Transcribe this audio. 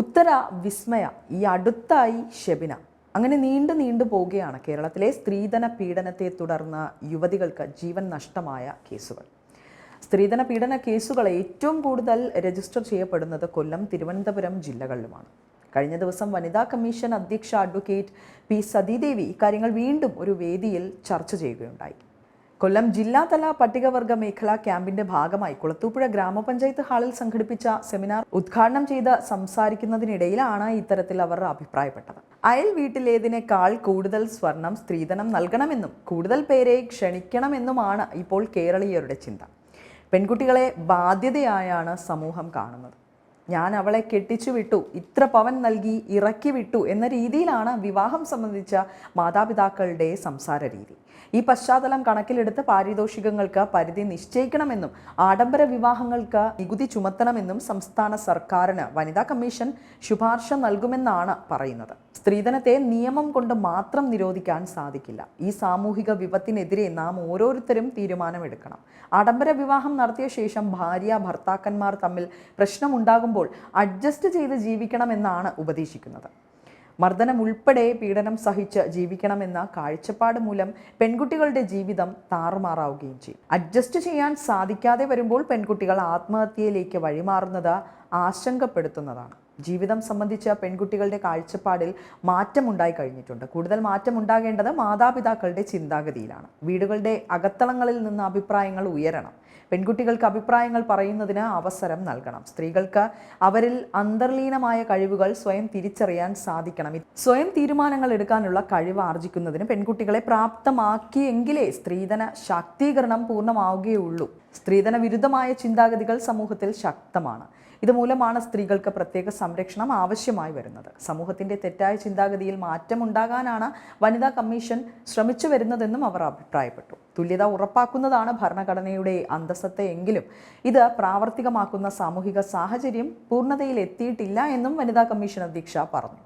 ഉത്തര വിസ്മയ ഈ അടുത്തായി ഷെബിന അങ്ങനെ നീണ്ടു നീണ്ടു പോവുകയാണ് കേരളത്തിലെ സ്ത്രീധന പീഡനത്തെ തുടർന്ന് യുവതികൾക്ക് ജീവൻ നഷ്ടമായ കേസുകൾ. സ്ത്രീധന പീഡന കേസുകൾ ഏറ്റവും കൂടുതൽ രജിസ്റ്റർ ചെയ്യപ്പെടുന്നത് കൊല്ലം തിരുവനന്തപുരം ജില്ലകളിലുമാണ്. കഴിഞ്ഞ ദിവസം വനിതാ കമ്മീഷൻ അധ്യക്ഷ അഡ്വക്കേറ്റ് പി സതീദേവി ഇക്കാര്യങ്ങൾ വീണ്ടും ഒരു വേദിയിൽ ചർച്ച ചെയ്യുകയുണ്ടായി. കൊല്ലം ജില്ലാതല പട്ടികവർഗ മേഖലാ ക്യാമ്പിന്റെ ഭാഗമായി കുളത്തൂപ്പുഴ ഗ്രാമപഞ്ചായത്ത് ഹാളിൽ സംഘടിപ്പിച്ച സെമിനാർ ഉദ്ഘാടനം ചെയ്ത് സംസാരിക്കുന്നതിനിടയിലാണ് ഇത്തരത്തിൽ അവർ അഭിപ്രായപ്പെട്ടത്. അയൽ വീട്ടിലേതിനേക്കാൾ കൂടുതൽ സ്വർണം സ്ത്രീധനം നൽകണമെന്നും കൂടുതൽ പേരെ ക്ഷണിക്കണമെന്നുമാണ് ഇപ്പോൾ കേരളീയരുടെ ചിന്ത. പെൺകുട്ടികളെ ബാധ്യതയായാണ് സമൂഹം കാണുന്നത്. ഞാൻ അവളെ കെട്ടിച്ചു വിട്ടു ഇത്ര പവൻ നൽകി ഇറക്കി വിട്ടു എന്ന രീതിയിലാണ് വിവാഹം സംബന്ധിച്ച മാതാപിതാക്കളുടെ സംസാര രീതി. ഈ പശ്ചാത്തലം കണക്കിലെടുത്ത് പാരിതോഷികങ്ങൾക്ക് പരിധി നിശ്ചയിക്കണമെന്നും ആഡംബര വിവാഹങ്ങൾക്ക് നികുതി ചുമത്തണമെന്നും സംസ്ഥാന സർക്കാരിന് വനിതാ കമ്മീഷൻ ശുപാർശ നൽകുമെന്നാണ് പറയുന്നത്. സ്ത്രീധനത്തെ നിയമം കൊണ്ട് മാത്രം നിരോധിക്കാൻ സാധിക്കില്ല. ഈ സാമൂഹിക വിപത്തിനെതിരെ നാം ഓരോരുത്തരും തീരുമാനമെടുക്കണം. ആഡംബര വിവാഹം നടത്തിയ ശേഷം ഭാര്യ ഭർത്താക്കന്മാർ തമ്മിൽ പ്രശ്നമുണ്ടാകുമ്പോൾ അഡ്ജസ്റ്റ് ചെയ്ത് ജീവിക്കണമെന്നാണ് ഉപദേശിക്കുന്നത്. മർദ്ദനം ഉൾപ്പെടെ പീഡനം സഹിച്ച് ജീവിക്കണമെന്ന കാഴ്ചപ്പാട് മൂലം പെൺകുട്ടികളുടെ ജീവിതം താറുമാറാവുകയും ചെയ്യും. അഡ്ജസ്റ്റ് ചെയ്യാൻ സാധിക്കാതെ വരുമ്പോൾ പെൺകുട്ടികൾ ആത്മഹത്യയിലേക്ക് വഴിമാറുന്നത് ആശങ്കപ്പെടുത്തുന്നതാണ്. ജീവിതം സംബന്ധിച്ച പെൺകുട്ടികളുടെ കാഴ്ചപ്പാടിൽ മാറ്റമുണ്ടായി കഴിഞ്ഞിട്ടുണ്ട്. കൂടുതൽ മാറ്റമുണ്ടാകേണ്ടത് മാതാപിതാക്കളുടെ ചിന്താഗതിയിലാണ്. വീടുകളുടെ അകത്തളങ്ങളിൽ നിന്ന് അഭിപ്രായങ്ങൾ ഉയരണം. പെൺകുട്ടികൾക്ക് അഭിപ്രായങ്ങൾ പറയുന്നതിന് അവസരം നൽകണം. സ്ത്രീകൾക്ക് അവരിൽ അന്തർലീനമായ കഴിവുകൾ സ്വയം തിരിച്ചറിയാൻ സാധിക്കണം. സ്വയം തീരുമാനങ്ങൾ എടുക്കാനുള്ള കഴിവ് ആർജിക്കുന്നതിന് പെൺകുട്ടികളെ പ്രാപ്തമാക്കിയെങ്കിലേ സ്ത്രീധന ശാക്തീകരണം പൂർണമാവുകയുള്ളൂ. സ്ത്രീധന വിരുദ്ധമായ ചിന്താഗതികൾ സമൂഹത്തിൽ ശക്തമാണ്. ഇതുമൂലമാണ് സ്ത്രീകൾക്ക് പ്രത്യേക സംരക്ഷണം ആവശ്യമായി വരുന്നത്. സമൂഹത്തിന്റെ തെറ്റായ ചിന്താഗതിയിൽ മാറ്റമുണ്ടാകാനാണ് വനിതാ കമ്മീഷൻ ശ്രമിച്ചു വരുന്നതെന്നും അവർ അഭിപ്രായപ്പെട്ടു. തുല്യത ഉറപ്പാക്കുന്നതാണ് ഭരണഘടനയുടെ അന്തസ്സത്തെ എങ്കിലും ഇത് പ്രാവർത്തികമാക്കുന്ന സാമൂഹിക സാഹചര്യം പൂർണതയിൽ എത്തിയിട്ടില്ല എന്നും വനിതാ കമ്മീഷൻ അധ്യക്ഷ പറഞ്ഞു.